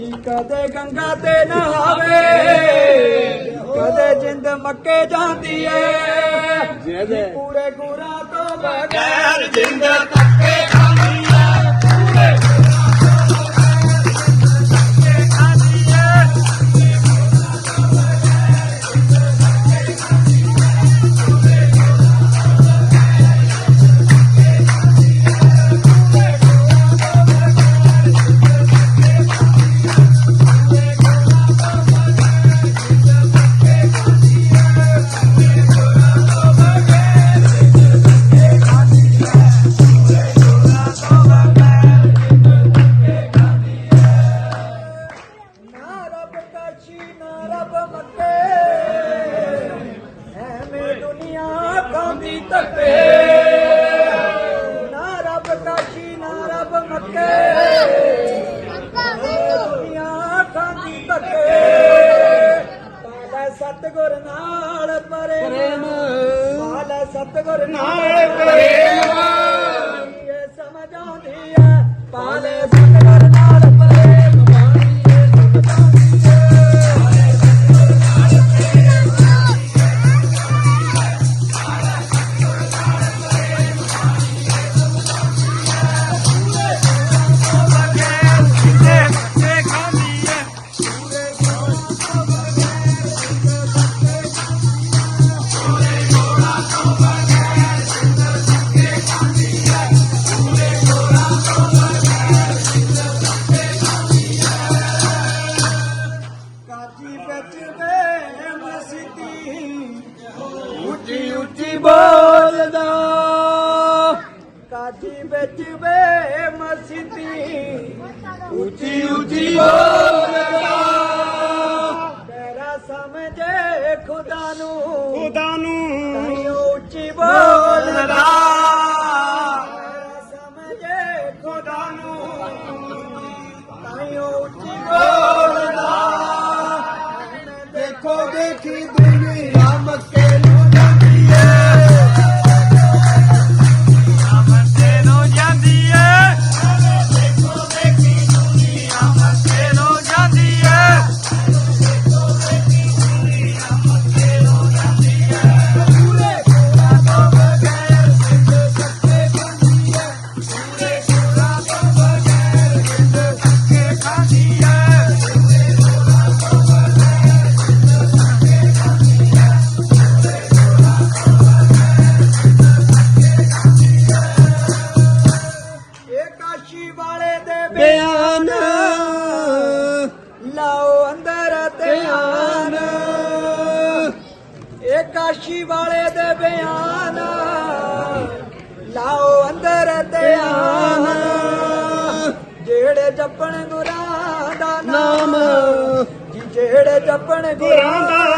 ਜੀ ਕਦੇ ਗੰਗਾ ਤੇ ਨਹਾਵੇ ਕਦੇ ਜਿੰਦ ਮੱਕੇ ਜਾਂਦੀ ਏ। ਜਿਹਦੇ ਪੂਰੇ ਗੁਰਾਂ ਤੋਂ ਬਗੈਰ ਗੈਰ ਜਿੰਦ ਖਾਂਦੀ ਧੱਕੇ ਨਾ ਰੱਬ ਕਾਸ਼ੀ ਨਾ ਰੱਬ ਮੱਕੇ। ਦੁਨੀਆ ਖਾਂਦੀ ਧੱਕੇ ਪਾਲੇ ਸਤਗੁਰ ਨਾਲ ਪ੍ਰੇਮ। ਪਾਲੇ ਸਤਗੁਰ ਨਾਲ ਪ੍ਰੇਮ। ਇਹ ਸਮਝ ਆਉਂਦੀ ਹੈ। ਪਾਲੇ ਕਾਜੀ ਵਿੱਚ ਵੇ ਮਸਤੀ। ਉੱਚੀ ਉੱਚੀ ਬੋਲਦਾ ਕਾਸ਼ੀ ਵਾਲੇ ਦੇ ਬਿਆਨ। ਲਾਓ ਅੰਦਰ ਧਿਆਨ ਜਿਹੜੇ ਜਪਣ ਗੁਰਾਂ ਦਾ ਨਾਮ ਜਿਹੜੇ ਜਪਣ ਗੁਰਾਂ ਦਾ